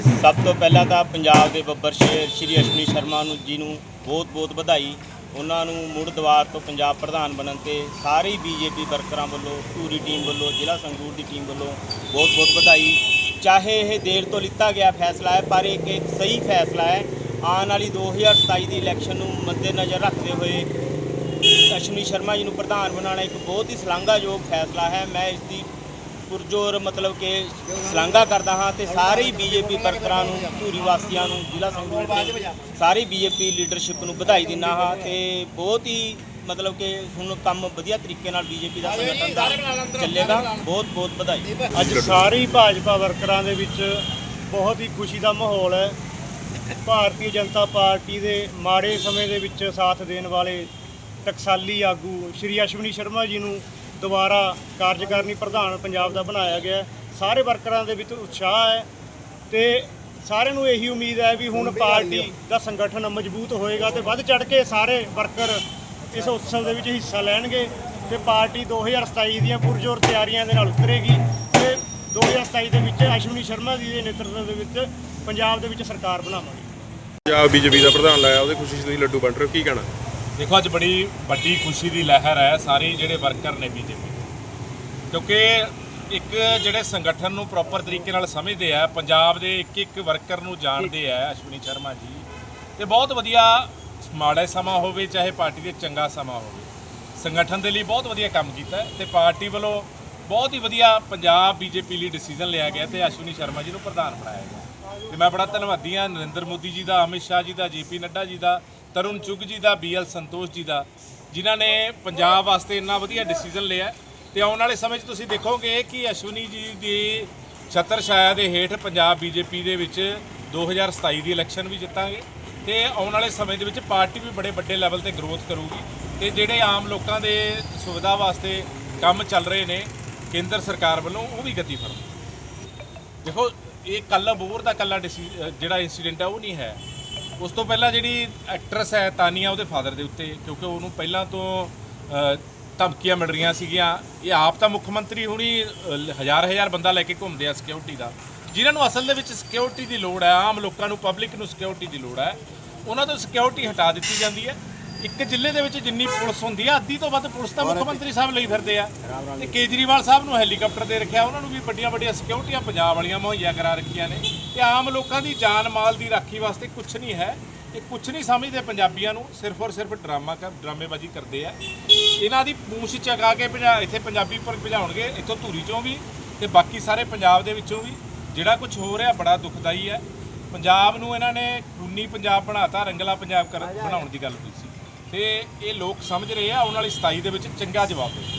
ਸਭ ਤੋਂ ਪਹਿਲਾਂ ਤਾਂ ਪੰਜਾਬ ਦੇ ਬੱਬਰ ਸ਼ੇਰ ਸ਼੍ਰੀ ਅਸ਼ਵਨੀ ਸ਼ਰਮਾ ਨੂੰ ਜੀ ਨੂੰ ਬਹੁਤ-ਬਹੁਤ ਵਧਾਈ। ਉਹਨਾਂ ਨੂੰ ਮੁੜ ਦੁਆਰ ਤੋਂ ਪੰਜਾਬ ਪ੍ਰਧਾਨ ਬਣਨ ਤੇ ਸਾਰੀ ਬੀਜੇਪੀ ਵਰਕਰਾਂ ਵੱਲੋਂ ਪੂਰੀ ਟੀਮ ਵੱਲੋਂ, ਜ਼ਿਲ੍ਹਾ ਸੰਗਰੂਰ ਦੀ ਟੀਮ ਵੱਲੋਂ ਬਹੁਤ-ਬਹੁਤ ਵਧਾਈ। ਚਾਹੇ ਇਹ ਦੇਰ ਤੋਂ ਲਿੱਤਾ ਗਿਆ ਫੈਸਲਾ ਹੈ, ਪਰ ਇਹ ਇੱਕ ਸਹੀ ਫੈਸਲਾ ਹੈ। ਆਉਣ ਵਾਲੀ 2027 ਦੀ ਇਲੈਕਸ਼ਨ ਨੂੰ ਮੱਦੇਨਜ਼ਰ ਰੱਖਦੇ ਹੋਏ ਅਸ਼ਵਨੀ ਸ਼ਰਮਾ ਜੀ ਨੂੰ ਪ੍ਰਧਾਨ ਬਣਾਉਣਾ ਇੱਕ ਬਹੁਤ ਹੀ ਸ਼ਲਾਘਾਯੋਗ ਫੈਸਲਾ ਹੈ। ਮੈਂ ਇਸ ਦੀ ਪੁਰਜੋਰ ਮਤਲਬ ਕਿ ਸ਼ਲਾਘਾ ਕਰਦਾ ਹਾਂ ਤੇ ਸਾਰੇ ਹੀ ਬੀਜੇਪੀ ਵਰਕਰਾਂ ਨੂੰ, ਧੂਰੀ ਵਾਸੀਆਂ ਨੂੰ, ਜ਼ਿਲ੍ਹਾ ਸੰਗਰੂਰ ਦੇ ਸਾਰੀ ਬੀਜੇਪੀ ਲੀਡਰਸ਼ਿਪ ਨੂੰ ਵਧਾਈ ਦਿੰਦਾ ਹਾਂ ਤੇ ਬਹੁਤ ਹੀ ਮਤਲਬ ਕਿ ਹੁਣ ਕੰਮ ਵਧੀਆ ਤਰੀਕੇ ਨਾਲ ਬੀਜੇਪੀ ਦਾ ਸੰਗਠਨ ਦਾ ਚੱਲੇਗਾ। ਬਹੁਤ ਬਹੁਤ ਵਧਾਈ। ਅੱਜ ਸਾਰੀ ਭਾਜਪਾ ਵਰਕਰਾਂ ਦੇ ਵਿੱਚ ਬਹੁਤ ਹੀ ਖੁਸ਼ੀ ਦਾ ਮਾਹੌਲ ਹੈ। ਭਾਰਤੀ ਜਨਤਾ ਪਾਰਟੀ ਦੇ ਮਾੜੇ ਸਮੇਂ ਦੇ ਵਿੱਚ ਸਾਥ ਦੇਣ ਵਾਲੇ ਟਕਸਾਲੀ ਆਗੂ ਸ਼੍ਰੀ ਅਸ਼ਵਨੀ ਸ਼ਰਮਾ ਜੀ ਨੂੰ ਦੁਬਾਰਾ ਕਾਰਜਕਾਰਨੀ ਪ੍ਰਧਾਨ ਪੰਜਾਬ ਦਾ ਬਣਾਇਆ ਗਿਆ। ਸਾਰੇ ਵਰਕਰਾਂ ਦੇ ਵਿੱਚ ਉਤਸ਼ਾਹ ਹੈ ਤੇ ਸਾਰਿਆਂ ਨੂੰ ਇਹੀ ਉਮੀਦ ਹੈ ਵੀ ਹੁਣ ਪਾਰਟੀ ਦਾ ਸੰਗਠਨ ਮਜ਼ਬੂਤ ਹੋਏਗਾ ਤੇ ਵੱਧ ਚੜ ਕੇ ਸਾਰੇ ਵਰਕਰ ਇਸ ਉਤਸਵ ਦੇ ਵਿੱਚ ਹਿੱਸਾ ਲੈਣਗੇ ਤੇ ਪਾਰਟੀ 2027 ਦੀਆਂ ਪੁਰਜੋਰ ਤਿਆਰੀਆਂ ਦੇ ਨਾਲ ਉਤਰੇਗੀ ਤੇ 2027 ਦੇ ਵਿੱਚ ਅਸ਼ਵਨੀ ਸ਼ਰਮਾ ਜੀ ਦੇ ਨੇਤਰਤਵ ਦੇ ਵਿੱਚ ਪੰਜਾਬ ਦੇ ਵਿੱਚ ਸਰਕਾਰ ਬਣਾਵਾਂਗੇ। ਪੰਜਾਬ ਬੀਜੇਪੀ ਦਾ ਪ੍ਰਧਾਨ ਲਾਇਆ ਉਹਦੇ ਖੁਸ਼ੀ 'ਚ ਤੁਸੀਂ ਲੱਡੂ ਵੰਡ ਰਹੇ ਹੋ ਕੀ ਕਹਿਣਾ? ਦੇਖੋ, ਅੱਜ ਬੜੀ ਵੱਡੀ ਖੁਸ਼ੀ ਦੀ ਲਹਿਰ ਹੈ ਸਾਰੇ ਜਿਹੜੇ ਵਰਕਰ ਨੇ ਬੀਜੇਪੀ ਕਿਉਂਕਿ ਇੱਕ ਜਿਹੜੇ ਸੰਗਠਨ ਨੂੰ ਪ੍ਰੋਪਰ ਤਰੀਕੇ ਨਾਲ ਸਮਝਦੇ ਆ, ਪੰਜਾਬ ਦੇ ਇੱਕ ਇੱਕ ਵਰਕਰ ਨੂੰ ਜਾਣਦੇ ਆ, ਅਸ਼ਵਨੀ ਸ਼ਰਮਾ ਜੀ, ਤੇ ਬਹੁਤ ਵਧੀਆ ਮਾੜਾ ਸਮਾਂ ਹੋਵੇ, ਚਾਹੇ ਪਾਰਟੀ ਦੇ ਚੰਗਾ ਸਮਾਂ ਹੋਵੇ। ਸੰਗਠਨ ਦੇ ਲਈ ਬਹੁਤ ਵਧੀਆ ਕੰਮ ਕੀਤਾ ਹੈ ਤੇ ਪਾਰਟੀ ਵੱਲੋਂ ਬਹੁਤ ਹੀ ਵਧੀਆ ਪੰਜਾਬ ਬੀਜੇਪੀ ਲਈ ਡਿਸੀਜਨ ਲਿਆ ਗਿਆ ਤੇ ਅਸ਼ਵਨੀ ਸ਼ਰਮਾ ਜੀ ਨੂੰ ਪ੍ਰਧਾਨ ਬਣਾਇਆ ਗਿਆ। ਤੇ ਮੈਂ ਬੜਾ ਧੰਨਵਾਦੀ ਹਾਂ ਨਰਿੰਦਰ ਮੋਦੀ ਜੀ ਦਾ, ਅਮਿਤ ਸ਼ਾਹ ਜੀ ਦਾ, ਜੀਪੀ ਨੱਡਾ ਜੀ ਦਾ ਤਰੁਣ ਚੁੱਗ ਜੀ ਦਾ ਬੀਐਲ ਸੰਤੋਸ਼ ਜੀ ਦਾ, ਜਿਨ੍ਹਾਂ ਨੇ ਪੰਜਾਬ ਵਾਸਤੇ ਇੰਨਾ ਵਧੀਆ ਡਿਸੀਜਨ ਲਿਆ ਤੇ ਆਉਣ ਵਾਲੇ ਸਮੇਂ 'ਚ ਤੁਸੀਂ ਦੇਖੋਗੇ ਕਿ ਅਸ਼ਵਨੀ ਜੀ ਦੀ ਛਤਰ ਛਾਇਆ ਦੇ ਹੇਠ ਪੰਜਾਬ ਬੀਜੇਪੀ ਦੇ ਵਿੱਚ 2027 ਦੀ ਇਲੈਕਸ਼ਨ ਵੀ ਜਿੱਤਾਂਗੇ। ਤੇ ਆਉਣ ਵਾਲੇ ਸਮੇਂ ਦੇ ਵਿੱਚ ਪਾਰਟੀ ਵੀ ਬੜੇ ਵੱਡੇ ਲੈਵਲ ਤੇ ਗਰੋਥ ਕਰੂਗੀ। ਤੇ ਜਿਹੜੇ ਆਮ ਲੋਕਾਂ ਦੇ ਸੁਵਿਧਾ ਵਾਸਤੇ ਕੰਮ ਚੱਲ ਰਹੇ ਨੇ, ਕੇਂਦਰ ਸਰਕਾਰ ਵੱਲੋਂ ਉਹ ਵੀ ਗਤੀ ਫੜਨ ਦੇਖੋ, ਇਹ ਕੱਲ ਬੋਰ ਦਾ ਕੱਲਾ ਡਿਸੀ- ਜਿਹੜਾ ਇਨਸੀਡੈਂਟ ਹੈ, ਉਹ ਨਹੀਂ ਹੈ। ਉਸ ਤੋਂ ਪਹਿਲਾਂ ਜਿਹੜੀ ਐਕਟਰਸ ਹੈ ਤਾਨੀਆ ਉਹਦੇ ਫਾਦਰ ਦੇ ਉੱਤੇ, ਕਿਉਂਕਿ ਉਹਨੂੰ ਪਹਿਲਾਂ ਤੋਂ ਧਮਕੀਆਂ ਮਿਲ ਰਹੀਆਂ ਸੀਗੀਆਂ। ਇਹ ਆਪ ਤਾਂ ਮੁੱਖ ਮੰਤਰੀ ਹੁਣੀ ਹਜ਼ਾਰ ਹਜ਼ਾਰ ਬੰਦਾ ਲੈ ਕੇ ਘੁੰਮਦੇ ਆ ਸਿਕਿਉਰਿਟੀ ਦਾ। ਜਿਨ੍ਹਾਂ ਨੂੰ ਅਸਲ ਦੇ ਵਿੱਚ ਸਿਕਿਉਰਿਟੀ ਦੀ ਲੋੜ ਹੈ, ਆਮ ਲੋਕਾਂ ਨੂੰ ਪਬਲਿਕ ਨੂੰ ਸਿਕਿਉਰਿਟੀ ਦੀ ਲੋੜ ਹੈ, ਉਹਨਾਂ ਤੋਂ ਸਿਕਿਉਰਿਟੀ ਹਟਾ ਦਿੱਤੀ ਜਾਂਦੀ ਹੈ। ਇੱਕ ਜ਼ਿਲ੍ਹੇ ਦੇ ਵਿੱਚ ਜਿੰਨੀ ਪੁਲਿਸ ਹੁੰਦੀ ਆ ਅੱਧੀ ਤੋਂ ਵੱਧ ਪੁਲਿਸ ਤਾਂ ਮੁੱਖ ਮੰਤਰੀ ਸਾਹਿਬ ਲਈ ਫਿਰਦੇ ਆ। ਤੇ ਕੇਜਰੀਵਾਲ ਸਾਹਿਬ ਨੂੰ ਹੈਲੀਕਾਪਟਰ ਦੇ ਰੱਖਿਆ ਉਹਨਾਂ ਨੂੰ ਵੀ ਵੱਡੀਆਂ ਵੱਡੀਆਂ ਸਿਕਿਉਰਿਟੀਆਂ ਪੰਜਾਬ ਵਾਲੀਆਂ ਮੁਹੱਈਆ ਕਰਾ ਰੱਖੀਆਂ ਨੇ। ਤੇ ਆਮ ਲੋਕਾਂ ਦੀ ਜਾਨ ਮਾਲ ਦੀ ਰਾਖੀ ਵਾਸਤੇ ਕੁਝ ਨਹੀਂ ਹੈ ਇਹ ਕੁਝ ਨਹੀਂ ਸਮਝਦੇ ਪੰਜਾਬੀਆਂ ਨੂੰ ਸਿਰਫ ਔਰ ਸਿਰਫ ਡਰਾਮਾ ਕਰ ਡਰਾਮੇਬਾਜ਼ੀ ਕਰਦੇ ਆ। ਇਹਨਾਂ ਦੀ ਪੂੰਛ ਚਗਾ ਕੇ ਇੱਥੇ ਪੰਜਾਬੀ ਪਰ ਭਜਾਉਣਗੇ ਇੱਥੋਂ ਧੂਰੀ ਚੋਂ ਵੀ ਤੇ ਬਾਕੀ ਸਾਰੇ ਪੰਜਾਬ ਦੇ ਵਿੱਚੋਂ ਵੀ। ਜਿਹੜਾ ਕੁਝ ਹੋ ਰਿਹਾ ਬੜਾ ਦੁਖਦਾਈ ਹੈ। ਪੰਜਾਬ ਨੂੰ ਇਹਨਾਂ ਨੇ ਖੂਨੀ ਪੰਜਾਬ ਬਣਾਤਾ ਰੰਗਲਾ ਪੰਜਾਬ ਕਰ ਬਣਾਉਣ ਦੀ ਗੱਲ ਹੋਈ ਸੀ। ਤੇ ਇਹ ਲੋਕ ਸਮਝ ਰਹੇ ਆ ਆਉਣ ਵਾਲੀ 27 ਦੇ ਵਿੱਚ ਚੰਗਾ ਜਵਾਬ ਦੇ